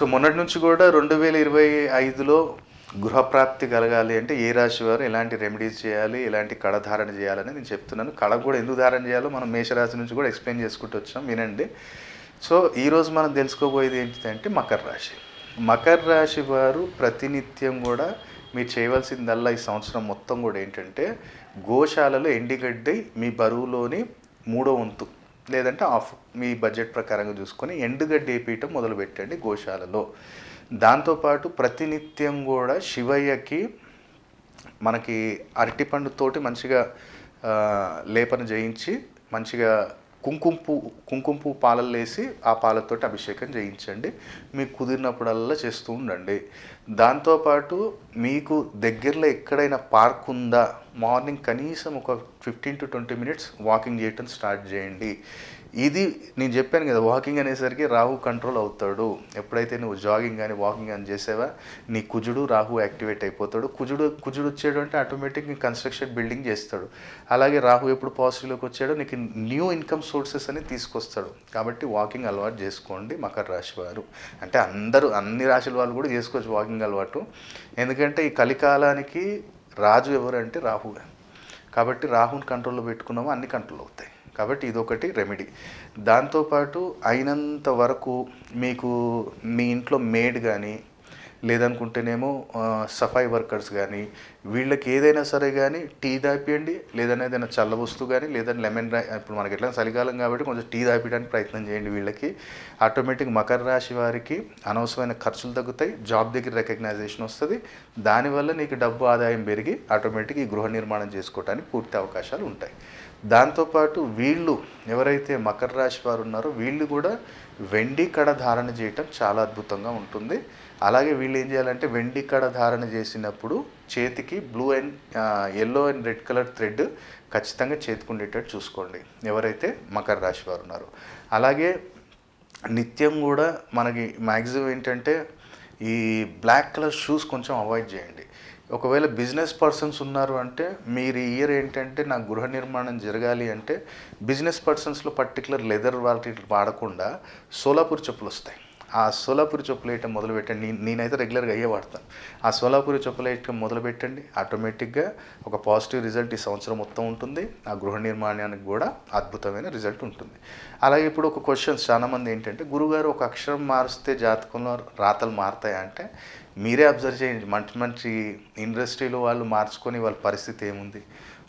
So మొన్నటి నుంచి కూడా రెండు వేల ఇరవై ఐదులో గృహప్రాప్తి కలగాలి అంటే ఏ రాశి వారు ఎలాంటి రెమెడీస్ చేయాలి ఎలాంటి కళ ధారణ చేయాలని నేను చెప్తున్నాను. కళ కూడా ఎందుకు ధారణ చేయాలో మనం మేషరాశి నుంచి కూడా ఎక్స్ప్లెయిన్ చేసుకుంటూ వచ్చాం వినండి. సో ఈరోజు మనం తెలుసుకోబోయేది ఏంటిదంటే మకర రాశి. మకర రాశి వారు ప్రతినిత్యం కూడా మీరు చేయవలసిందల్లా ఈ సంవత్సరం మొత్తం కూడా ఏంటంటే గోశాలలో ఎండిగడ్డి మీ బరువులోని మూడో వంతు లేదంటే ఆఫ్ మీ బడ్జెట్ ప్రకారంగా చూసుకొని ఎండుగడ్డి వేపీయటం మొదలు పెట్టండి గోశాలలో. దాంతోపాటు ప్రతినిత్యం కూడా శివయ్యకి మనకి అరటిపండుతోటి మంచిగా లేపన చేయించి మంచిగా కుంకుమ పువ్వు కుంకుమ పువ్వు పాలల్లో వేసి ఆ పాలతోటి అభిషేకం చేయించండి. మీకు కుదిరినప్పుడల్లా చేస్తూ ఉండండి. దాంతోపాటు మీకు దగ్గరలో ఎక్కడైనా పార్క్ ఉందా? మార్నింగ్ కనీసం ఒక fifteen to twenty minutes walking చేయటం స్టార్ట్ చేయండి. ఇది నేను చెప్పాను కదా వాకింగ్ అనేసరికి రాహు కంట్రోల్ అవుతాడు. ఎప్పుడైతే నువ్వు జాగింగ్ కానీ వాకింగ్ కానీ చేసావా నీ కుజుడు రాహు యాక్టివేట్ అయిపోతాడు. కుజుడు కుజుడు వచ్చాడు అంటే ఆటోమేటిక్ నీ కన్స్ట్రక్షన్ బిల్డింగ్ చేస్తాడు. అలాగే రాహు ఎప్పుడు పాజిటివ్లోకి వచ్చాడో నీకు న్యూ ఇన్కమ్ సోర్సెస్ అని తీసుకొస్తాడు. కాబట్టి వాకింగ్ అలవాటు చేసుకోండి మకర రాశి వారు. అంటే అందరూ అన్ని రాశుల వాళ్ళు కూడా చేసుకోవచ్చు వాకింగ్ అలవాటు. ఎందుకంటే ఈ కలికాలానికి రాజు ఎవరంటే రాహువే. కాబట్టి రాహుని కంట్రోల్లో పెట్టుకున్నామో అన్ని కంట్రోల్ అవుతాయి. కాబట్టి ఇదొకటి రెమెడీ దాంతోపాటు అయినంత వరకు మీకు మీ ఇంట్లో మేడ్ కానీ లేదనుకుంటేనేమో సఫాయి వర్కర్స్ కానీ వీళ్ళకి ఏదైనా సరే కానీ టీ దాపియండి లేదన్నా ఏదైనా చల్ల వస్తువు కానీ లేదంటే లెమన్ ఇప్పుడు మనకి ఎట్లా చలికాలం కాబట్టి కొంచెం టీ దాపించడానికి ప్రయత్నం చేయండి వీళ్ళకి. ఆటోమేటిక్ మకర రాశి వారికి అనవసరమైన ఖర్చులు తగ్గుతాయి జాబ్ దగ్గర రికగ్నైజేషన్ వస్తుంది. దానివల్ల నీకు డబ్బు ఆదాయం పెరిగి ఆటోమేటిక్ ఈ గృహ నిర్మాణం చేసుకోవడానికి పూర్తి అవకాశాలు ఉంటాయి. దాంతోపాటు వీళ్ళు ఎవరైతే మకర రాశి వారు ఉన్నారో వీళ్ళు కూడా వెండి కడ ధారణ చేయటం చాలా అద్భుతంగా ఉంటుంది. అలాగే వీళ్ళు ఏం చేయాలంటే వెండి కడ ధారణ చేసినప్పుడు చేతికి blue and yellow and red colour thread ఖచ్చితంగా చేతికి ఉండేటట్టు చూసుకోండి. ఎవరైతే మకర రాశి వారు ఉన్నారో. అలాగే నిత్యం కూడా మనకి మ్యాక్సిమం ఏంటంటే ఈ బ్లాక్ కలర్ షూస్ కొంచెం అవాయిడ్ చేయండి. ఒకవేళ బిజినెస్ పర్సన్స్ ఉన్నారు అంటే మీరు ఇయర్ ఏంటంటే నా గృహ నిర్మాణం జరగాలి అంటే బిజినెస్ పర్సన్స్లో పర్టికులర్ లెదర్ వాటి వాడకుండా సోలాపూర్ చెప్పులు వస్తాయి. ఆ సోలాపూరి చెప్పులు వేయటం మొదలు పెట్టండి నేను- నేనైతే రెగ్యులర్గా అయ్యే వాడతాను. ఆ సోలాపూరి చెప్పులు వేయటం మొదలు పెట్టండి ఆటోమేటిక్గా ఒక పాజిటివ్ రిజల్ట్ ఈ సంవత్సరం మొత్తం ఉంటుంది. ఆ గృహ నిర్మాణానికి కూడా అద్భుతమైన రిజల్ట్ ఉంటుంది. అలాగే ఇప్పుడు ఒక క్వశ్చన్స్. చాలామంది ఏంటంటే గురుగారు ఒక అక్షరం మారిస్తే జాతకంలో రాతలు మారుతాయా అంటే మీరే అబ్జర్వ్ చేయండి. మంచి మంచి ఇండస్ట్రీలో వాళ్ళు మార్చుకొని వాళ్ళ పరిస్థితి ఏముంది?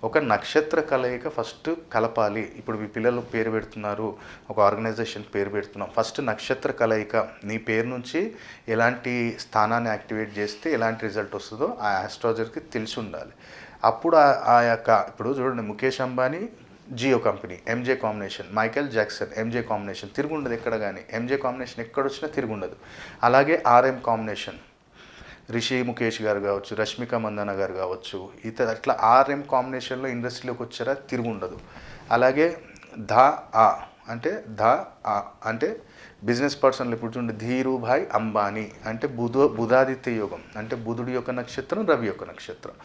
ఒక నక్షత్ర కలయిక ఫస్ట్ కలపాలి. ఇప్పుడు మీ పిల్లలు పేరు పెడుతున్నారు ఒక ఆర్గనైజేషన్ పేరు పెడుతున్నాం. ఫస్ట్ నక్షత్ర కలయిక నీ పేరు నుంచి ఎలాంటి స్థానాన్ని యాక్టివేట్ చేస్తే ఎలాంటి రిజల్ట్ వస్తుందో ఆ ఆస్ట్రాలజర్కి తెలిసి ఉండాలి. అప్పుడు ఆ- ఆ యొక్క ఇప్పుడు చూడండి Mukesh Ambani Jio company MJ combination Michael Jackson MJ combination తిరుగుండదు ఎక్కడ కానీ. ఎంజే కాంబినేషన్ ఎక్కడ వచ్చినా తిరుగుండదు. అలాగే ఆర్ఎం కాంబినేషన్ రిషి ముఖేష్ గారు కావచ్చు రష్మిక మందన గారు కావచ్చు ఇతర అట్లా ఆర్ఎం కాంబినేషన్లో ఇండస్ట్రీలోకి వచ్చారా తిరుగుండదు అలాగే ధ ఆ అంటే ధ ఆ అంటే బిజినెస్ పర్సన్లు ఇప్పుడు చూడండి ధీరుభాయ్ అంబానీ అంటే బుధ బుధాదిత్య యోగం అంటే బుధుడి యొక్క నక్షత్రం రవి యొక్క నక్షత్రం.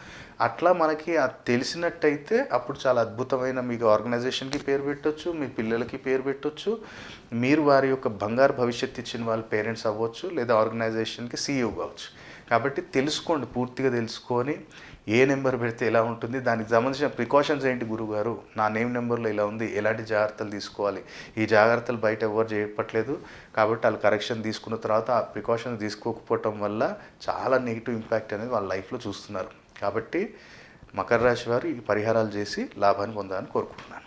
అట్లా మనకి అది తెలిసినట్టయితే అప్పుడు చాలా అద్భుతమైన మీకు ఆర్గనైజేషన్కి పేరు పెట్టొచ్చు మీ పిల్లలకి పేరు పెట్టొచ్చు మీరు వారి యొక్క బంగారు భవిష్యత్తు ఇచ్చిన వాళ్ళ పేరెంట్స్ అవ్వచ్చు లేదా ఆర్గనైజేషన్కి సీఈఓ కావచ్చు. కాబట్టి తెలుసుకోండి పూర్తిగా తెలుసుకొని ఏ నెంబర్ పెడితే ఎలా ఉంటుంది దానికి సంబంధించిన ప్రికాషన్స్ ఏంటి గురుగారు నా నేమ్ నెంబర్లో ఇలా ఉంది ఎలాంటి జాగ్రత్తలు తీసుకోవాలి ఈ జాగ్రత్తలు బయట ఎవరు చెప్పట్లేదు కాబట్టి వాళ్ళు కరెక్షన్ తీసుకున్న తర్వాత ఆ ప్రికాషన్స్ తీసుకోకపోవటం వల్ల చాలా నెగిటివ్ ఇంపాక్ట్ అనేది వాళ్ళ లైఫ్లో చూస్తున్నారు. కాబట్టి మకర రాశి వారు ఈ పరిహారాలు చేసి లాభాన్ని పొందాలని కోరుకుంటున్నాను.